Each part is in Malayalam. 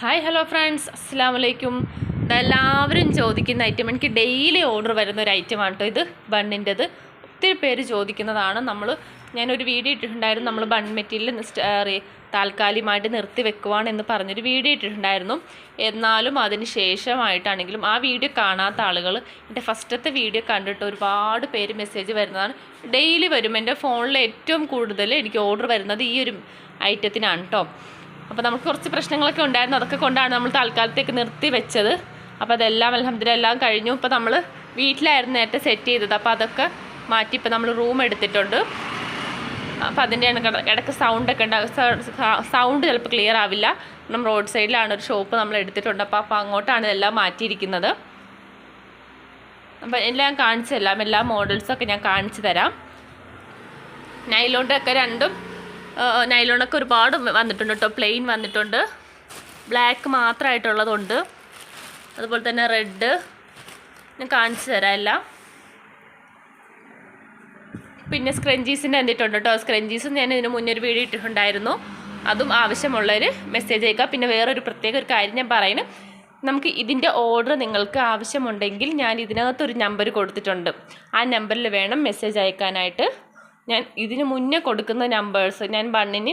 ഹായ് ഹലോ ഫ്രണ്ട്സ് അസ്സാം വലൈക്കും എല്ലാവരും ചോദിക്കുന്ന ഐറ്റം എനിക്ക് ഡെയിലി ഓർഡർ വരുന്ന ഒരു ഐറ്റമാണ് കേട്ടോ ഇത് ബണ്ണിന്റെത് ഒത്തിരി പേര് ചോദിക്കുന്നതാണ്. നമ്മൾ ഞാനൊരു വീഡിയോ ഇട്ടിട്ടുണ്ടായിരുന്നു. നമ്മൾ ബൺ മെറ്റീരിയൽ താൽക്കാലികമായിട്ട് നിർത്തി വെക്കുവാണെന്ന് പറഞ്ഞൊരു വീഡിയോ ഇട്ടിട്ടുണ്ടായിരുന്നു. എന്നാലും അതിന് ശേഷമായിട്ടാണെങ്കിലും ആ വീഡിയോ കാണാത്ത ആളുകൾ എന്റെ ഫസ്റ്റത്തെ വീഡിയോ കണ്ടിട്ട് ഒരുപാട് പേര് മെസ്സേജ് വരുന്നതാണ്. ഡെയിലി വരും എന്റെ ഫോണിൽ ഏറ്റവും കൂടുതൽ എനിക്ക് ഓർഡർ വരുന്നത് ഈ ഒരു ഐറ്റത്തിനാണ് കേട്ടോ അപ്പോൾ നമുക്ക് കുറച്ച് പ്രശ്നങ്ങളൊക്കെ ഉണ്ടായിരുന്നു. അതൊക്കെ കൊണ്ടാണ് നമ്മൾ തൽക്കാലത്തേക്ക് നിർത്തി വെച്ചത്. അപ്പോൾ അതെല്ലാം അലഹമ്മദില്ല എല്ലാം കഴിഞ്ഞു. ഇപ്പോൾ നമ്മൾ വീട്ടിലായിരുന്നു നേരത്തെ സെറ്റ് ചെയ്തത്. അപ്പോൾ അതൊക്കെ മാറ്റി ഇപ്പോൾ നമ്മൾ റൂം എടുത്തിട്ടുണ്ട്. അപ്പോൾ അതിന്റെ ഇടയ്ക്ക് സൗണ്ടൊക്കെ ഉണ്ടാകും സൗണ്ട് ചിലപ്പോൾ ക്ലിയർ ആവില്ല. നമ്മൾ റോഡ് സൈഡിലാണ് ഒരു ഷോപ്പ് നമ്മൾ എടുത്തിട്ടുണ്ട്. അപ്പോൾ അപ്പോൾ അങ്ങോട്ടാണ് ഇതെല്ലാം മാറ്റിയിരിക്കുന്നത്. അപ്പോൾ എല്ലാം കാണിച്ചു തരാം. എല്ലാ മോഡൽസൊക്കെ ഞാൻ കാണിച്ചു തരാം. നൈലോണ്ടൊക്കെ രണ്ടും നൈലോണൊക്കെ ഒരുപാട് വന്നിട്ടുണ്ട് കേട്ടോ. പ്ലെയിൻ വന്നിട്ടുണ്ട്. ബ്ലാക്ക് മാത്രമായിട്ടുള്ളതുണ്ട്. അതുപോലെ തന്നെ റെഡ്. ഞാൻ കാണിച്ചു തരാം എല്ലാം. പിന്നെ സ്ക്രഞ്ചീസിന്റെ എന്തിട്ടുണ്ട് കേട്ടോ. സ്ക്രഞ്ചീസും ഞാൻ ഇതിന് മുന്നേ ഒരു വീഡിയോ ഇട്ടിട്ടുണ്ടായിരുന്നു. അതും ആവശ്യമുള്ളവർ മെസ്സേജ് അയക്കുക. പിന്നെ വേറൊരു പ്രത്യേക ഒരു കാര്യം ഞാൻ പറയുന്നത് നമുക്ക് ഇതിന്റെ ഓർഡർ നിങ്ങൾക്ക് ആവശ്യമുണ്ടെങ്കിൽ ഞാൻ ഇതിനകത്തൊരു നമ്പർ കൊടുത്തിട്ടുണ്ട്. ആ നമ്പറിൽ വേണം മെസ്സേജ് അയക്കാനായിട്ട്. ഞാൻ ഇതിന് മുന്നേ കൊടുക്കുന്ന നമ്പേഴ്സ് ഞാൻ ബണ്ണിന്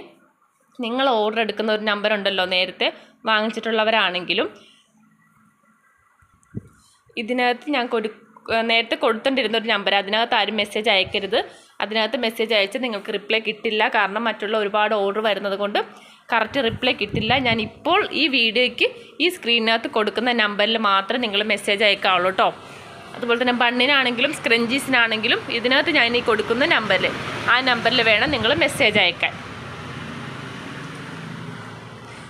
നിങ്ങൾ ഓർഡർ എടുക്കുന്ന ഒരു നമ്പർ ഉണ്ടല്ലോ നേരത്തെ വാങ്ങിച്ചിട്ടുള്ളവരാണെങ്കിലും. ഇതിനകത്ത് ഞാൻ കൊടു നേരത്തെ കൊടുത്തോണ്ടിരുന്ന ഒരു നമ്പർ അതിനകത്ത് ആരും മെസ്സേജ് അയക്കരുത്. അതിനകത്ത് മെസ്സേജ് അയച്ച് നിങ്ങൾക്ക് റിപ്ലൈ കിട്ടില്ല. കാരണം മറ്റുള്ള ഒരുപാട് ഓർഡർ വരുന്നത് കൊണ്ട് കറക്റ്റ് റിപ്ലൈ കിട്ടില്ല. ഞാൻ ഇപ്പോൾ ഈ വീഡിയോയ്ക്ക് ഈ സ്ക്രീനിനകത്ത് കൊടുക്കുന്ന നമ്പറിൽ മാത്രമേ നിങ്ങൾ മെസ്സേജ് അയക്കാവുള്ളൂ കേട്ടോ അതുപോലെ തന്നെ ബണ്ണിനാണെങ്കിലും സ്ക്രഞ്ചീസിനാണെങ്കിലും ഇതിനകത്ത് ഞാൻ ഈ കൊടുക്കുന്ന നമ്പറിൽ ആ നമ്പറിൽ വേണം നിങ്ങൾ മെസ്സേജ് അയക്കാൻ.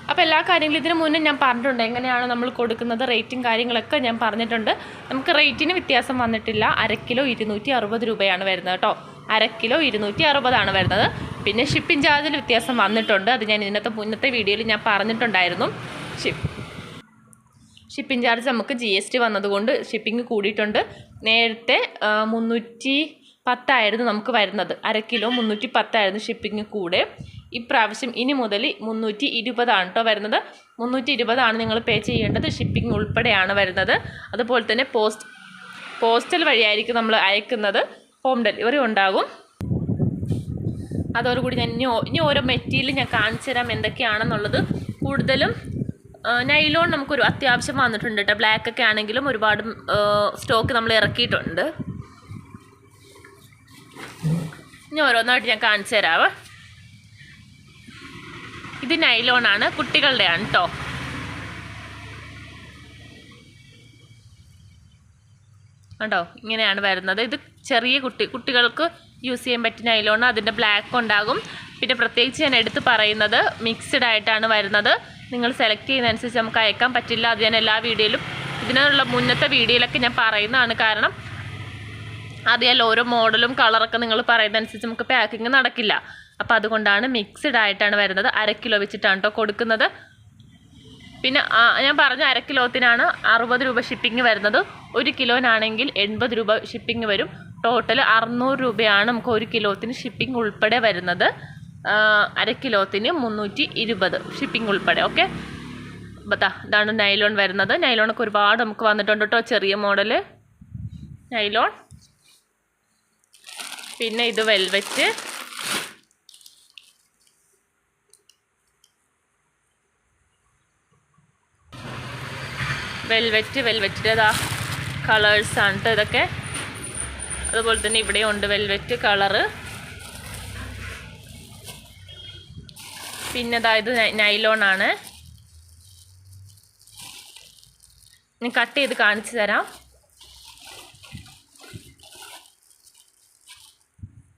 അപ്പോൾ എല്ലാ കാര്യങ്ങളും ഇതിനു മുന്നേ ഞാൻ പറഞ്ഞിട്ടുണ്ട്. എങ്ങനെയാണ് നമ്മൾ കൊടുക്കുന്നത് റേറ്റും കാര്യങ്ങളൊക്കെ ഞാൻ പറഞ്ഞിട്ടുണ്ട്. നമുക്ക് റേറ്റിന് വ്യത്യാസം വന്നിട്ടില്ല. അര കിലോ ഇരുന്നൂറ്റി അറുപത് രൂപയാണ് വരുന്നത് കേട്ടോ. അര കിലോ ഇരുന്നൂറ്റി അറുപതാണ് വരുന്നത്. പിന്നെ ഷിപ്പിംഗ് ചാർജിൽ വ്യത്യാസം വന്നിട്ടുണ്ട്. അത് ഞാൻ ഇതിനകത്ത് മുന്നത്തെ വീഡിയോയിൽ ഞാൻ പറഞ്ഞിട്ടുണ്ടായിരുന്നു. ഷിപ്പ് ഷിപ്പിംഗ് ചാർജ് നമുക്ക് ജി എസ് ടി വന്നതുകൊണ്ട് ഷിപ്പിംഗ് കൂടിയിട്ടുണ്ട്. നേരത്തെ മുന്നൂറ്റി പത്തായിരുന്നു നമുക്ക് വരുന്നത്. അര കിലോ മുന്നൂറ്റി പത്തായിരുന്നു ഷിപ്പിംഗ് കൂടെ. ഇപ്രാവശ്യം ഇനി മുതൽ മുന്നൂറ്റി ഇരുപതാണ് കേട്ടോ വരുന്നത്. മുന്നൂറ്റി ഇരുപതാണ് നിങ്ങൾ പേ ചെയ്യേണ്ടത്. ഷിപ്പിംഗ് ഉൾപ്പെടെയാണ് വരുന്നത്. അതുപോലെ തന്നെ പോസ്റ്റ് പോസ്റ്റൽ വഴിയായിരിക്കും നമ്മൾ അയക്കുന്നത്. ഹോം ഡെലിവറി ഉണ്ടാകും. അതോടുകൂടി ഞാൻ ഇനി ഇനി ഓരോ മെറ്റീരിയൽ ഞാൻ കാണിച്ചു തരാം എന്തൊക്കെയാണെന്നുള്ളത്. കൂടുതലും നൈലോൺ നമുക്കൊരു അത്യാവശ്യം വന്നിട്ടുണ്ട് കേട്ടോ ബ്ലാക്ക് ഒക്കെ ആണെങ്കിലും ഒരുപാട് സ്റ്റോക്ക് നമ്മൾ ഇറക്കിയിട്ടുണ്ട്. ഇനി ഓരോന്നായിട്ട് ഞാൻ കാണിച്ചു തരാവേ. ഇത് നൈലോൺ ആണ് കുട്ടികളുടെയാണ് കേട്ടോ കണ്ടോ? ഇങ്ങനെയാണ് വരുന്നത്. ഇത് ചെറിയ കുട്ടി കുട്ടികൾക്ക് യൂസ് ചെയ്യാൻ പറ്റുന്ന നൈലോൺ അതിന്റെ ബ്ലാക്ക് ഉണ്ടാകും. പിന്നെ പ്രത്യേകിച്ച് ഞാൻ എടുത്ത് പറയുന്നത് മിക്സ്ഡ് ആയിട്ടാണ് വരുന്നത്. നിങ്ങൾ സെലക്ട് ചെയ്യുന്നതനുസരിച്ച് നമുക്ക് അയക്കാൻ പറ്റില്ല. അത് ഞാൻ എല്ലാ വീഡിയോയിലും ഇതിനുള്ള മുന്നത്തെ വീഡിയോയിലൊക്കെ ഞാൻ പറയുന്നതാണ് കാരണം അറിയാലോ ഓരോ മോഡലും കളറൊക്കെ നിങ്ങൾ പറയുന്നതനുസരിച്ച് നമുക്ക് പാക്കിങ് നടക്കില്ല. അപ്പോൾ അതുകൊണ്ടാണ് മിക്സ്ഡ് ആയിട്ടാണ് വരുന്നത്. അര കിലോ വെച്ചിട്ടാണ് കേട്ടോ കൊടുക്കുന്നത്. പിന്നെ ഞാൻ പറഞ്ഞ അര കിലോത്തിനാണ് അറുപത് രൂപ ഷിപ്പിംഗ് വരുന്നത്. ഒരു കിലോനാണെങ്കിൽ എൺപത് രൂപ ഷിപ്പിംഗ് വരും. ടോട്ടൽ അറുന്നൂറ് രൂപയാണ് നമുക്ക് ഒരു കിലോത്തിന് ഷിപ്പിംഗ് ഉൾപ്പെടെ വരുന്നത്. അര കിലോത്തിന് മുന്നൂറ്റി ഇരുപത് ഷിപ്പിംഗ് ഉൾപ്പെടെ ഓക്കെ ബത്താ ഇതാണ് നൈലോൺ വരുന്നത്. നൈലോണൊക്കെ ഒരുപാട് നമുക്ക് വന്നിട്ടുണ്ട് കേട്ടോ ചെറിയ മോഡൽ നൈലോൺ പിന്നെ ഇത് വെൽവെറ്റ് വെൽവെറ്റ് വെൽവെറ്റിന്റെതാ കളേഴ്സാണ് കേട്ടോ ഇതൊക്കെ. അതുപോലെ തന്നെ ഇവിടെ ഉണ്ട് വെൽവെറ്റ് കളറ് പിന്നെ അതായത് ആണ്. ഞാൻ കട്ട് ചെയ്ത് കാണിച്ചു തരാം.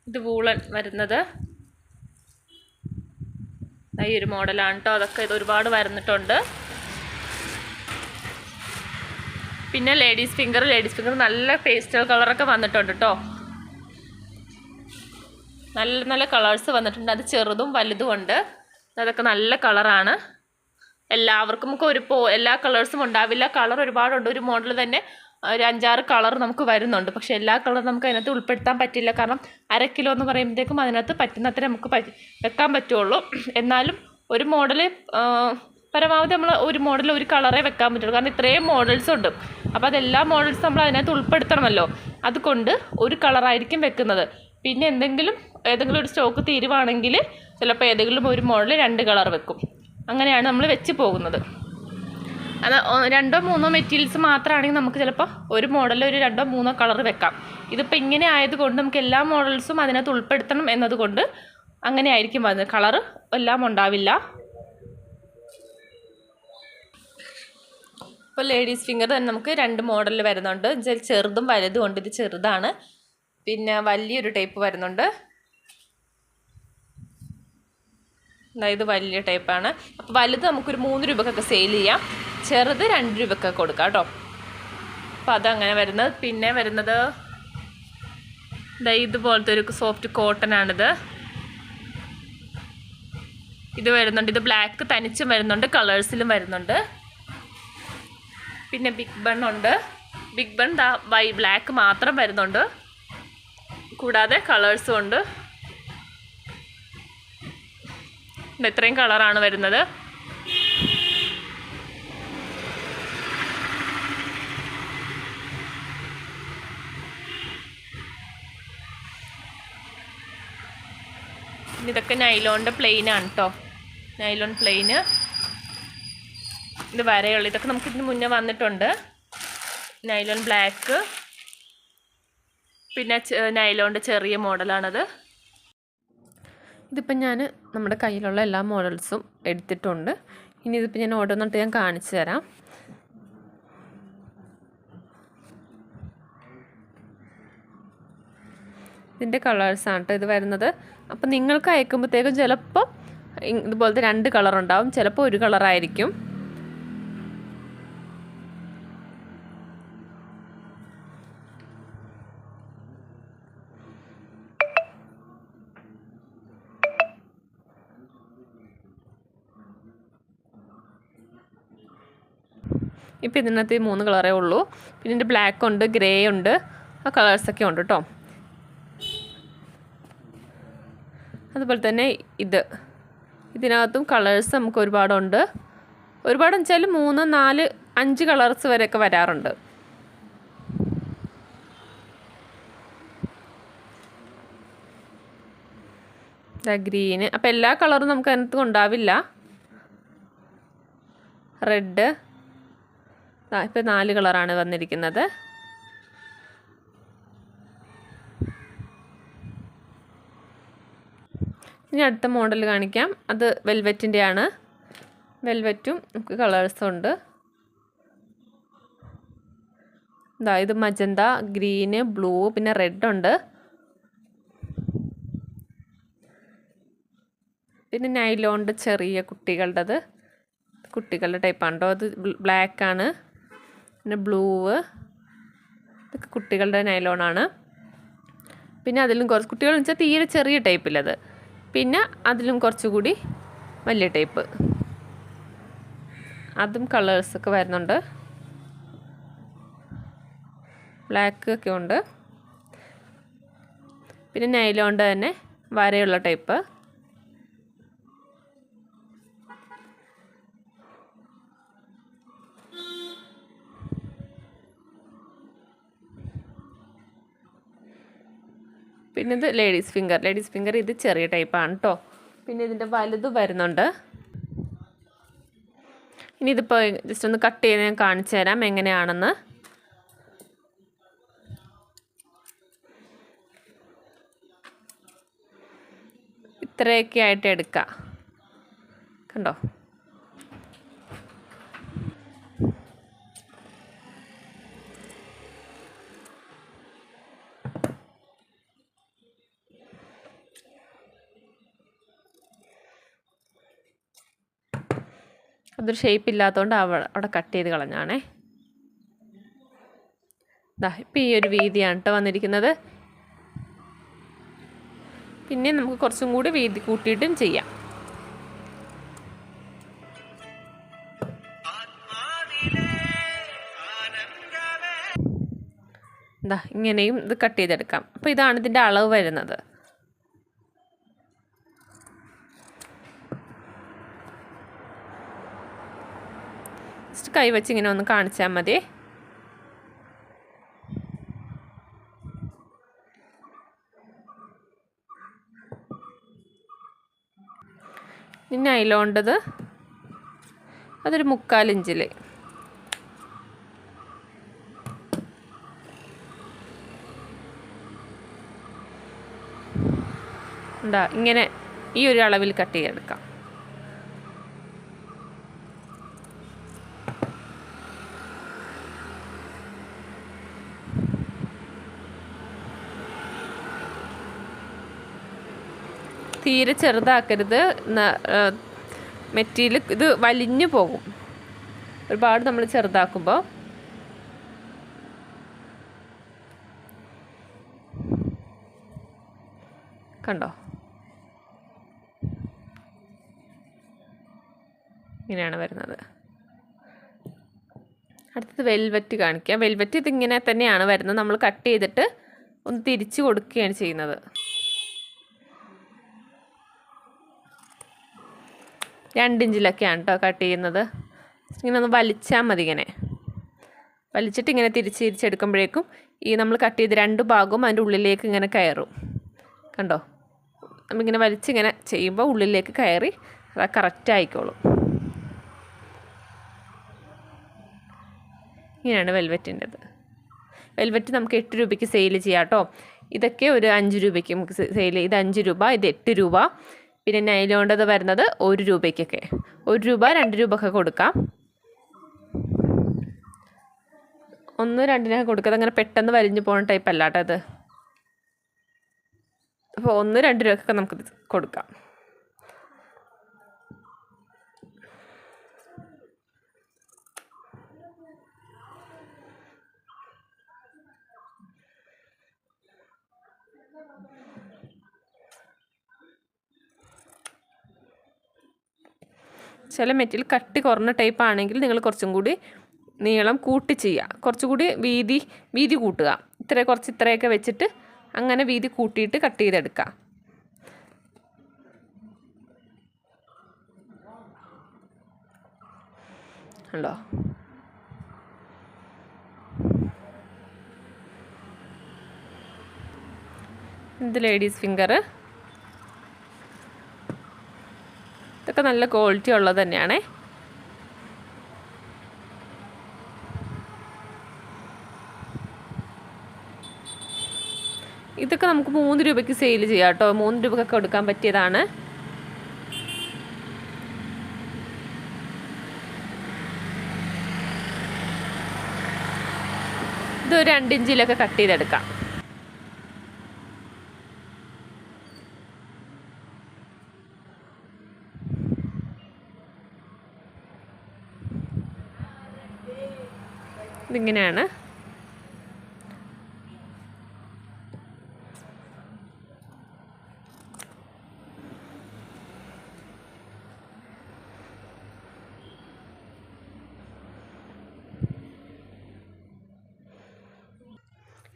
ഇത് വൂളൻ വരുന്നത്. ഈ ഒരു മോഡലാണ് കേട്ടോ അതൊക്കെ ഇത് ഒരുപാട് വരുന്നിട്ടുണ്ട്. പിന്നെ ലേഡീസ് ഫിംഗർ ലേഡീസ് ഫിംഗർ നല്ല പേസ്റ്റൽ കളറൊക്കെ വന്നിട്ടുണ്ട് കേട്ടോ നല്ല നല്ല കളേഴ്സ് വന്നിട്ടുണ്ട്. അത് ചെറുതും വലുതും ഉണ്ട്. അതൊക്കെ നല്ല കളറാണ്. എല്ലാവർക്കും നമുക്ക് ഒരു പോ എല്ലാ കളേഴ്സും ഉണ്ടാവില്ല. കളർ ഒരുപാടുണ്ട്. ഒരു മോഡൽ തന്നെ ഒരു അഞ്ചാറ് കളർ നമുക്ക് വരുന്നുണ്ട്. പക്ഷേ എല്ലാ കളറും നമുക്ക് അതിനകത്ത് ഉൾപ്പെടുത്താൻ പറ്റില്ല. കാരണം അര കിലോ എന്ന് പറയുമ്പോഴത്തേക്കും അതിനകത്ത് പറ്റുന്നത്ര നമുക്ക് വെക്കാൻ പറ്റുള്ളൂ. എന്നാലും ഒരു മോഡൽ പരമാവധി നമ്മൾ ഒരു മോഡൽ ഒരു കളറേ വെക്കാൻ പറ്റുള്ളൂ. കാരണം ഇത്രയും മോഡൽസ് ഉണ്ട്. അപ്പോൾ അതെല്ലാ മോഡൽസും നമ്മൾ അതിനകത്ത് ഉൾപ്പെടുത്തണമല്ലോ. അതുകൊണ്ട് ഒരു കളറായിരിക്കും വെക്കുന്നത്. പിന്നെ എന്തെങ്കിലും ഏതെങ്കിലും ഒരു സ്റ്റോക്ക് തീരുവാണെങ്കിൽ ചിലപ്പോൾ ഏതെങ്കിലും ഒരു മോഡൽ രണ്ട് കളർ വെക്കും. അങ്ങനെയാണ് നമ്മൾ വെച്ച് പോകുന്നത്. അത് രണ്ടോ മൂന്നോ മെറ്റീരിയൽസ് മാത്രമാണെങ്കിൽ നമുക്ക് ചിലപ്പോൾ ഒരു മോഡലിൽ ഒരു രണ്ടോ മൂന്നോ കളർ വെക്കാം. ഇതിപ്പോൾ ഇങ്ങനെ ആയതുകൊണ്ട് നമുക്ക് എല്ലാ മോഡൽസും അതിനകത്ത് ഉൾപ്പെടുത്തണം എന്നതുകൊണ്ട് അങ്ങനെ ആയിരിക്കും വന്നത്. കളറ് എല്ലാം ഉണ്ടാവില്ല. ഇപ്പോൾ ലേഡീസ് ഫിംഗർ തന്നെ നമുക്ക് രണ്ട് മോഡലിൽ വരുന്നുണ്ട്. ചെറുതും വലുതും ഉണ്ട്. ഇത് ചെറുതാണ്. പിന്നെ വലിയൊരു ടൈപ്പ് വരുന്നുണ്ട്. ഇത് വലിയ ടൈപ്പാണ്. അപ്പോൾ വലുത് നമുക്കൊരു മൂന്ന് രൂപക്കൊക്കെ സെയിൽ ചെയ്യാം. ചെറുത് രണ്ട് രൂപക്കൊക്കെ കൊടുക്കാം കേട്ടോ. അപ്പോൾ അതങ്ങനെ വരുന്നത്. പിന്നെ വരുന്നത് ഇതുപോലത്തെ ഒരു സോഫ്റ്റ് കോട്ടൺ ആണിത്. ഇത് വരുന്നുണ്ട്. ഇത് ബ്ലാക്ക് തനിച്ചും വരുന്നുണ്ട്. കളേഴ്സിലും വരുന്നുണ്ട്. പിന്നെ ബിഗ് ബൺ ഉണ്ട്. ബിഗ് ബൺ വൈ ബ്ലാക്ക് മാത്രം വരുന്നുണ്ട്. കൂടാതെ കളേഴ്സും ഉണ്ട്. ഇത് ഇത്രയും കളറാണ് വരുന്നത്. ഇതൊക്കെ നൈലോണിന്റെ പ്ലെയിൻ ആണ് കേട്ടോ നൈലോൺ പ്ലെയിന് ഇത് വരെയുള്ള. ഇതൊക്കെ നമുക്ക് ഇതിന് മുന്നേ വന്നിട്ടുണ്ട്. നൈലോൺ ബ്ലാക്ക് പിന്നെ നൈലോണിന്റെ ചെറിയ മോഡലാണത്. ഇതിപ്പം ഞാൻ നമ്മുടെ കയ്യിലുള്ള എല്ലാ മോഡൽസും എടുത്തിട്ടുണ്ട്. ഇനി ഇതിപ്പോൾ ഞാൻ ഓരോന്നിട്ട് ഞാൻ കാണിച്ചു തരാം. ഇതിന്റെ കളേഴ്സാണ് കേട്ടോ ഇത് വരുന്നത്. അപ്പം നിങ്ങൾക്ക് അയക്കുമ്പോഴത്തേക്കും ചിലപ്പോൾ ഇ- ഇതുപോലത്തെ രണ്ട് കളറുണ്ടാവും. ചിലപ്പോൾ ഒരു കളറായിരിക്കും. ഇപ്പോൾ ഇതിനകത്ത് ഈ മൂന്ന് കളറേ ഉള്ളൂ. പിന്നെ ഇതിന്റെ ബ്ലാക്ക് ഉണ്ട് ഗ്രേ ഉണ്ട്. ആ കളേഴ്സൊക്കെ ഉണ്ട് കേട്ടോ അതുപോലെ തന്നെ ഇത്. ഇതിനകത്തും കളേഴ്സ് നമുക്ക് ഒരുപാടുണ്ട്. ഒരുപാട് വെച്ചാൽ മൂന്ന് നാല് അഞ്ച് കളേഴ്സ് വരെയൊക്കെ വരാറുണ്ട്. ഗ്രീന്. അപ്പോൾ എല്ലാ കളറും നമുക്ക് അതിനകത്ത് ഉണ്ടാവില്ല റെഡ് ഇപ്പോൾ നാല് കളറാണ് വന്നിരിക്കുന്നത്. ഇനി അടുത്ത മോഡൽ കാണിക്കാം. അത് വെൽവെറ്റിന്റെ ആണ് വെൽവെറ്റും നമുക്ക് കളേഴ്സും ഉണ്ട്. ഇതാ ഇത് മജന്ത ഗ്രീന് ബ്ലൂ പിന്നെ റെഡ് ഉണ്ട്. പിന്നെ നൈലോണ്ട് ചെറിയ കുട്ടികളുടേത്. കുട്ടികളുടെ ടൈപ്പാണ് കേട്ടോ അത് ബ്ലാക്കാണ്. പിന്നെ ബ്ലൂവ്. ഇതൊക്കെ കുട്ടികളുടെ നൈലോണാണ് പിന്നെ അതിലും കുറച്ച് കുട്ടികൾ വെച്ചാൽ തീരെ ചെറിയ ടൈപ്പിലത് പിന്നെ അതിലും കുറച്ചുകൂടി വലിയ ടൈപ്പ് അതും കളേഴ്സൊക്കെ വരുന്നുണ്ട്. ബ്ലാക്ക് ഒക്കെ ഉണ്ട്. പിന്നെ നൈലോണ്ട് തന്നെ വരയുള്ള ടൈപ്പ് പിന്നെ ഇത് ലേഡീസ് ഫിംഗർ. ലേഡീസ് ഫിംഗർ ഇത് ചെറിയ ടൈപ്പാണ് കേട്ടോ പിന്നെ ഇതിന്റെ വലുത് വരുന്നുണ്ട്. ഇനി ഇതിപ്പോൾ ജസ്റ്റ് ഒന്ന് കട്ട് ചെയ്ത് ഞാൻ കാണിച്ചു തരാം എങ്ങനെയാണെന്ന്. ഇത്രയൊക്കെ ആയിട്ട് എടുക്കാം. കണ്ടോ? അതൊരു ഷേപ്പ് ഇല്ലാത്തതുകൊണ്ട് അവ അവിടെ കട്ട് ചെയ്ത് കളഞ്ഞാണേ. ദാ ഇപ്പം ഈ ഒരു വീതിയാണ് കേട്ടോ വന്നിരിക്കുന്നത്. പിന്നെ നമുക്ക് കുറച്ചും കൂടി വീതി കൂട്ടിയിട്ടും ചെയ്യാം. ദാ ഇങ്ങനെയും ഇത് കട്ട് ചെയ്തെടുക്കാം. അപ്പോൾ ഇതാണ് ഇതിന്റെ അളവ് വരുന്നത്. ജസ്റ്റ് കൈ വെച്ച് ഇങ്ങനെ ഒന്ന് കാണിച്ചാൽ മതി. ഇനി നൈലോണ്ടത് അതൊരു മുക്കാലിഞ്ചിൽ ഉണ്ടാ ഇങ്ങനെ ഈ ഒരു അളവിൽ കട്ട് ചെയ്തെടുക്കാം. തീരെ ചെറുതാക്കരുത്. മെറ്റീരിയൽ ഇത് വലിഞ്ഞു പോകും. ഒരുപാട് നമ്മൾ ചെറുതാക്കുമ്പോൾ കണ്ടോ? ഇങ്ങനെയാണ് വരുന്നത്. അടുത്തത് വെൽവെറ്റ് കാണിക്കുക വെൽവെറ്റ് ഇതിങ്ങനെ തന്നെയാണ് വരുന്നത്. നമ്മൾ കട്ട് ചെയ്തിട്ട് ഒന്ന് തിരിച്ച് കൊടുക്കുകയാണ് ചെയ്യുന്നത്. രണ്ടിഞ്ചിലൊക്കെയാണ് കേട്ടോ കട്ട് ചെയ്യുന്നത്. ഇങ്ങനെ ഒന്ന് വലിച്ചാൽ മതി ഇങ്ങനെ. വലിച്ചിട്ട് ഇങ്ങനെ തിരിച്ച് തിരിച്ചെടുക്കുമ്പോഴേക്കും ഈ നമ്മൾ കട്ട് ചെയ്ത് രണ്ട് ഭാഗവും അതിന്റെ ഉള്ളിലേക്ക് ഇങ്ങനെ കയറും. കണ്ടോ? നമ്മളിങ്ങനെ വലിച്ചിങ്ങനെ ചെയ്യുമ്പോൾ ഉള്ളിലേക്ക് കയറി അത് കറക്റ്റ് ആയിക്കോളും. ഇങ്ങനെയാണ് വെൽവെറ്റിന്റെത് വെൽവെറ്റ് നമുക്ക് എട്ട് രൂപയ്ക്ക് സെയിൽ ചെയ്യാം കേട്ടോ. ഇതൊക്കെ ഒരു അഞ്ച് രൂപയ്ക്ക് നമുക്ക് സെയിൽ ഇത് അഞ്ച് രൂപ ഇത് എട്ട് രൂപ. പിന്നെ നൈലോണ്ടത് വരുന്നത് ഒരു രൂപയ്ക്കൊക്കെ. ഒരു രൂപ രണ്ട് രൂപ ഒക്കെ കൊടുക്കാം. ഒന്ന് രണ്ടിനൊക്കെ കൊടുക്കുക അങ്ങനെ പെട്ടെന്ന് വലിഞ്ഞു പോകുന്ന ടൈപ്പ് അല്ലാട്ടത് അപ്പോൾ ഒന്ന് രണ്ട് രൂപക്കൊക്കെ നമുക്ക് കൊടുക്കാം. ചില മെറ്റീരിയൽ കട്ടി കുറഞ്ഞ ടൈപ്പ് ആണെങ്കിൽ നിങ്ങൾ കുറച്ചും കൂടി നീളം കൂട്ടി ചെയ്യുക. കുറച്ചുകൂടി വീതി വീതി കൂട്ടുക. ഇത്ര കുറച്ച് ഇത്രയൊക്കെ വെച്ചിട്ട് അങ്ങനെ വീതി കൂട്ടിയിട്ട് കട്ട് ചെയ്തെടുക്കുക. ഉണ്ടോ ഇത് ലേഡീസ് ഫിംഗർ ഇതൊക്കെ നല്ല ക്വാളിറ്റി ഉള്ളത് തന്നെയാണ്. ഇതൊക്കെ നമുക്ക് മൂന്ന് രൂപയ്ക്ക് സെയിൽ ചെയ്യാം കേട്ടോ മൂന്ന് രൂപക്കൊക്കെ എടുക്കാൻ പറ്റിയതാണ്. ഇത് ഒരു രണ്ടിഞ്ചിലൊക്കെ കട്ട് ചെയ്തെടുക്കാം. ഇതിങ്ങനെയാണ്.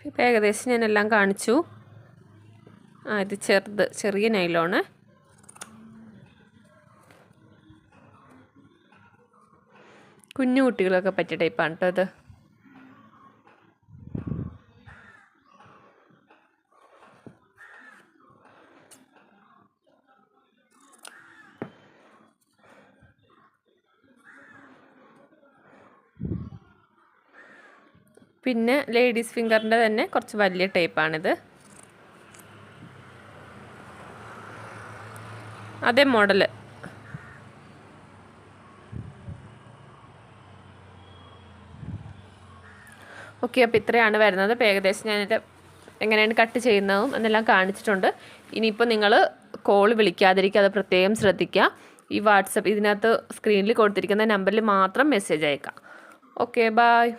ഇപ്പം ഏകദേശം ഞാൻ എല്ലാം കാണിച്ചു. ആ ഇത് ചെറുത് ചെറിയ നൈലോണ്. കുഞ്ഞു കുട്ടികളൊക്കെ പറ്റിയ ടൈപ്പാണ് കേട്ടോ ഇത്. പിന്നെ ലേഡീസ് ഫിംഗറിന്റെ തന്നെ കുറച്ച് വലിയ ടൈപ്പാണിത് അതേ മോഡൽ ഓക്കെ അപ്പോൾ ഇത്രയാണ് വരുന്നത്. അപ്പോൾ ഏകദേശം ഞാനിത് എങ്ങനെയാണ് കട്ട് ചെയ്യുന്നതും എന്നെല്ലാം കാണിച്ചിട്ടുണ്ട്. ഇനിയിപ്പോൾ നിങ്ങൾ കോൾ വിളിക്കാതിരിക്കുക അത് പ്രത്യേകം ശ്രദ്ധിക്കുക. ഈ വാട്സപ്പ് ഇതിനകത്ത് സ്ക്രീനിൽ കൊടുത്തിരിക്കുന്ന നമ്പറിൽ മാത്രം മെസ്സേജ് അയക്കാം ഓക്കെ ബായ്